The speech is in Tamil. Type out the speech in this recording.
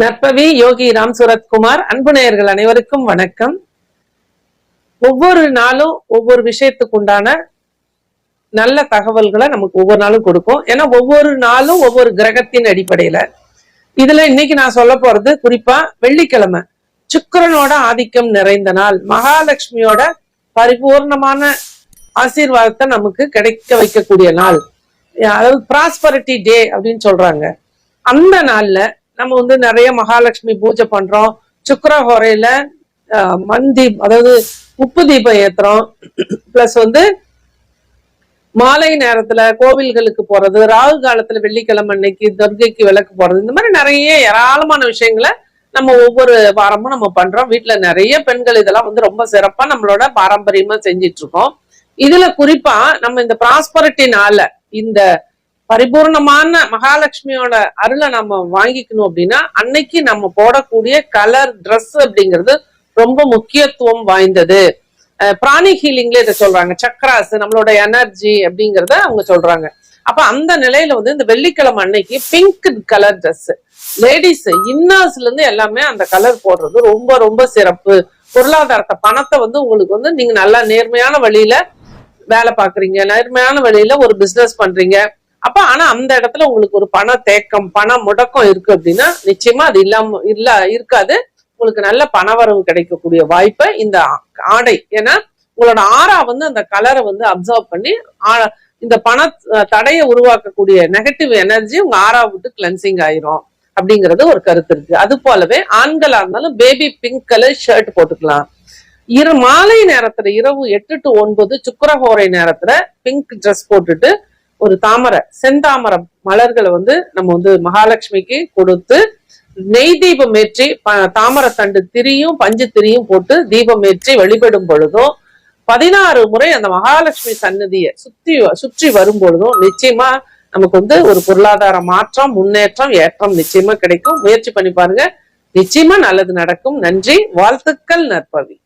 நற்பவி யோகி ராம் சுரத்குமார் அன்பு நேயர்கள் அனைவருக்கும் வணக்கம். ஒவ்வொரு நாளும் ஒவ்வொரு விஷயத்துக்கு உண்டான நல்ல தகவல்களை நமக்கு ஒவ்வொரு நாளும் கொடுக்கும். ஏன்னா ஒவ்வொரு நாளும் ஒவ்வொரு கிரகத்தின் அடிப்படையில. இதுல இன்னைக்கு நான் சொல்ல போறது குறிப்பா வெள்ளிக்கிழமை. சுக்கிரனோட ஆதிக்கம் நிறைந்த நாள். மகாலட்சுமியோட பரிபூர்ணமான ஆசீர்வாதத்தை நமக்கு கிடைக்க வைக்கக்கூடிய நாள். அதாவது ப்ராஸ்பரிட்டி டே அப்படின்னு சொல்றாங்க. அந்த நாள்ல நம்ம வந்து நிறைய மகாலட்சுமி பூஜை பண்றோம். சுக்கர ஹோரையில மண் தீப் அதாவது உப்பு தீபம் ஏத்துறோம். பிளஸ் வந்து மாலை நேரத்துல கோவில்களுக்கு போறது ராகு காலத்துல வெள்ளிக்கிழமை அன்னைக்கு துர்கைக்கு விளக்கு போறது இந்த மாதிரி நிறைய ஏராளமான விஷயங்களை நம்ம ஒவ்வொரு வாரமும் நம்ம பண்றோம். வீட்டுல நிறைய பெண்கள் இதெல்லாம் வந்து ரொம்ப சிறப்பா நம்மளோட பாரம்பரியமா செஞ்சிட்டு இருக்கோம். இதுல குறிப்பா நம்ம இந்த ப்ராஸ்பரிட்டினால இந்த பரிபூர்ணமான மகாலட்சுமியோட அருளை நம்ம வாங்கிக்கணும் அப்படின்னா அன்னைக்கு நம்ம போடக்கூடிய கலர் ட்ரெஸ் அப்படிங்கிறது ரொம்ப முக்கியத்துவம் வாய்ந்தது. பிராணி ஹீலிங்ல இதை சொல்றாங்க. சக்ராஸ் நம்மளோட எனர்ஜி அப்படிங்கறத அவங்க சொல்றாங்க. அப்ப அந்த நிலையில வந்து இந்த வெள்ளிக்கிழமை அன்னைக்கு பிங்க் கலர் ட்ரெஸ் லேடிஸ் இன்னர்ஸ்ல இருந்து எல்லாமே அந்த கலர் போடுறது ரொம்ப ரொம்ப சிறப்பு. பொருளாதாரத்தை பணத்தை வந்து உங்களுக்கு வந்து நீங்க நல்லா நேர்மையான வழியில வேலை பாக்குறீங்க நேர்மையான வழியில ஒரு பிசினஸ் பண்றீங்க. அப்ப ஆனா அந்த இடத்துல உங்களுக்கு ஒரு பண தேக்கம் பண முடக்கம் இருக்கு அப்படின்னா நிச்சயமா அது இல்லாம இல்ல இருக்காது. உங்களுக்கு நல்ல பணவரவு கிடைக்கக்கூடிய வாய்ப்பை இந்த ஆடை ஏன்னா உங்களோட ஆறா வந்து அந்த கலரை வந்து அப்சர்வ் பண்ணி இந்த பண தடையை உருவாக்கக்கூடிய நெகட்டிவ் எனர்ஜி உங்க ஆறா விட்டு கிளென்சிங் ஆயிரும் அப்படிங்கறது ஒரு கருத்து இருக்கு. அது போலவே ஆண்களா இருந்தாலும் பேபி பிங்க் கலர் ஷர்ட் போட்டுக்கலாம். இரு மாலை நேரத்துல இரவு எட்டு டு ஒன்பது சுக்கரஹோரை நேரத்துல பிங்க் ட்ரெஸ் போட்டுட்டு ஒரு தாமரை செந்தாமரம் மலர்களை வந்து நம்ம வந்து மகாலட்சுமிக்கு கொடுத்து நெய் தீபம் ஏற்றி ப- தாமரை தண்டு திரியும் பஞ்சு திரியும் போட்டு தீபம் ஏற்றி வழிபடும் பொழுதும் பதினாறு முறை அந்த மகாலட்சுமி சன்னதியை சுத்தி சுற்றி வரும் பொழுதும் நிச்சயமா நமக்கு வந்து ஒரு பொருளாதார மாற்றம் முன்னேற்றம் ஏற்றம் நிச்சயமா கிடைக்கும். முயற்சி பண்ணி பாருங்க. நிச்சயமா நல்லது நடக்கும். நன்றி. வாழ்த்துக்கள் நற்பவி.